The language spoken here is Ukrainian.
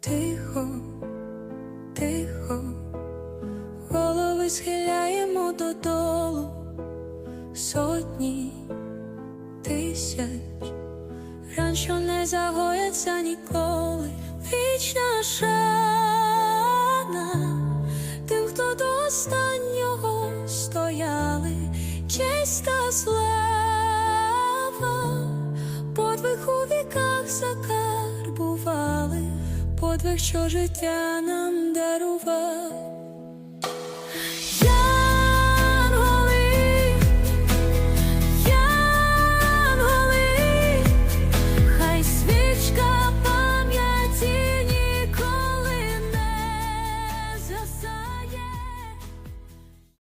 Тихо, тихо, голови схиляємо додолу сотні тисяч, ран, що не загояться ніколи, вічна шана хто до останнього стояли, честь та зле. Закарбували, подвиг, що життя нам дарував.